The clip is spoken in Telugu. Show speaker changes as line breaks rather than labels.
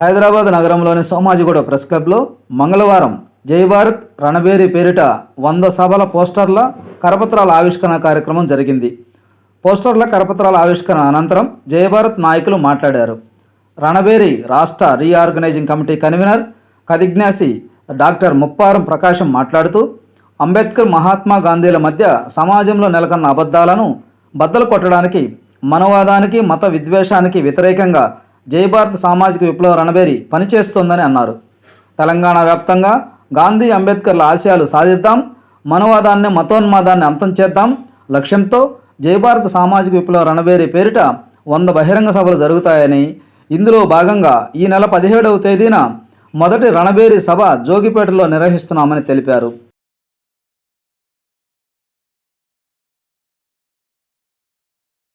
హైదరాబాద్ నగరంలోని సోమాజిగూడ ప్రెస్ క్లబ్లో మంగళవారం జయభారత్ రణబేరి పేరిట వంద సభల పోస్టర్ల కరపత్రాల ఆవిష్కరణ కార్యక్రమం జరిగింది. పోస్టర్ల కరపత్రాల ఆవిష్కరణ అనంతరం జయభారత్ నాయకులు మాట్లాడారు. రణబేరి రాష్ట్ర రీఆర్గనైజింగ్ కమిటీ కన్వీనర్ కదిజ్ఞాసి డాక్టర్ ముప్పారం ప్రకాశం మాట్లాడుతూ అంబేద్కర్ మహాత్మా గాంధీల మధ్య సమాజంలో నెలకొన్న అబద్ధాలను బద్దలు కొట్టడానికి మనవాదానికి మత విద్వేషానికి వ్యతిరేకంగా జయభారత్ సామాజిక విప్లవ రణబేరి పనిచేస్తోందని అన్నారు. తెలంగాణ వ్యాప్తంగా గాంధీ అంబేద్కర్ల ఆశయాలు సాధిద్దాం మనవాదాన్ని మతోన్మాదాన్ని అంతం చేద్దాం. లక్ష్యంతో జయభారత్ సామాజిక విప్లవ రణబేరి పేరిట వంద బహిరంగ సభలు జరుగుతాయని ఇందులో భాగంగా ఈ నెల పదిహేడవ తేదీన మొదటి రణబేరి సభ జోగిపేటలో నిర్వహిస్తున్నామని తెలిపారు.